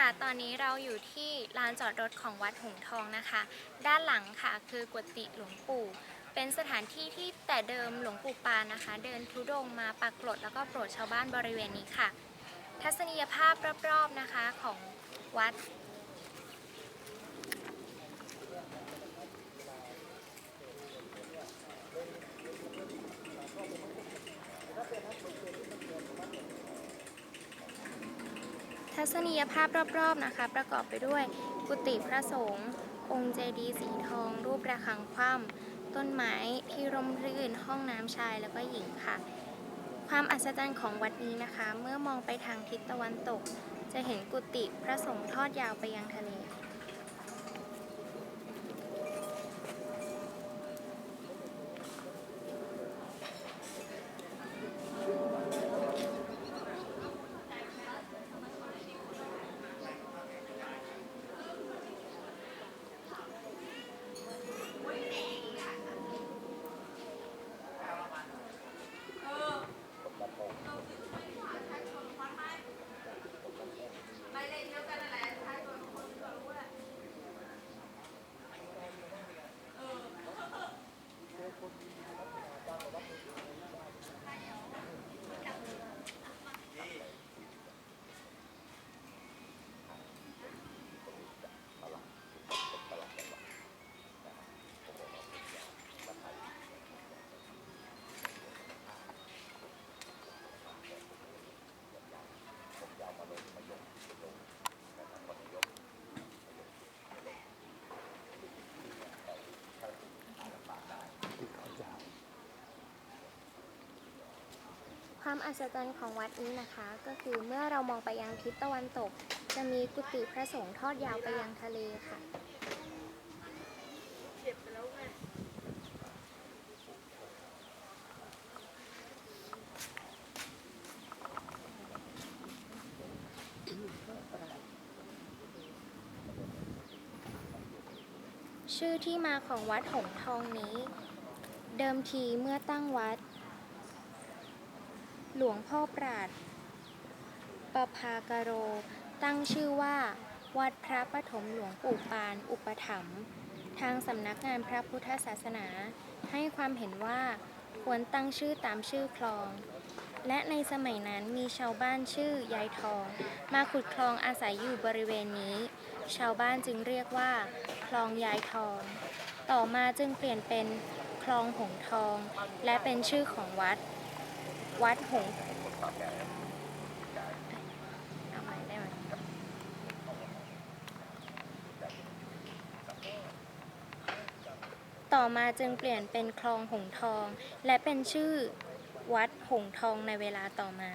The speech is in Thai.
ค่ะ ตอนนี้เราอยู่ที่ลานจอดรถของวัดหงทองนะคะ ด้านหลังค่ะคือกุฏิหลวงปู่ เป็นสถานที่ที่แต่เดิมหลวงปู่ปานนะคะ เดินทุดงมาปักกฏแล้วก็โปรดชาวบ้านบริเวณนี้ค่ะ ทัศนียภาพรอบๆนะคะของวัด ทัศนียภาพรอบๆนะคะ ประกอบไปด้วย กุฏิพระสงฆ์องค์เจดีย์สีทอง รูประฆังคว่ำต้นไม้ที่ร่มรื่นห้องน้ำชายแล้วก็หญิงค่ะ ความอัศจรรย์ของวัดนี้นะคะ เมื่อมองไปทางทิศตะวันตก จะเห็นกุฏิพระสงฆ์ทอดยาวไปยังทะเล ความอัศจรรย์ของวัดนี้นะคะ ก็คือเมื่อเรามองไปยังทิศตะวันตก จะมีกุฏิพระสงฆ์ทอดยาวไปยังทะเลค่ะชื่อที่มาของวัดหงทองนี้ เดิมทีเมื่อตั้งวัด หลวงพ่อปราดประภากโร ตั้งชื่อว่า วัดพระปฐมหลวงปู่ปาน อุปถัมภ์ทางสำนักงานพระพุทธศาสนา ให้ความเห็นว่าควรตั้งชื่อตามชื่อคลอง และในสมัยนั้นมีชาวบ้านชื่อยายทอง มาขุดคลองอาศัยอยู่บริเวณนี้ ชาวบ้านจึงเรียกว่า คลองยายทอง ต่อมาจึงเปลี่ยนเป็นคลองหงทอง และเป็นชื่อของวัด วัดหงเอาใหม่ได้ไหมต่อมาจึงเปลี่ยนเป็นคลองหงทอง และเป็นชื่อวัดหงทองในเวลาต่อมา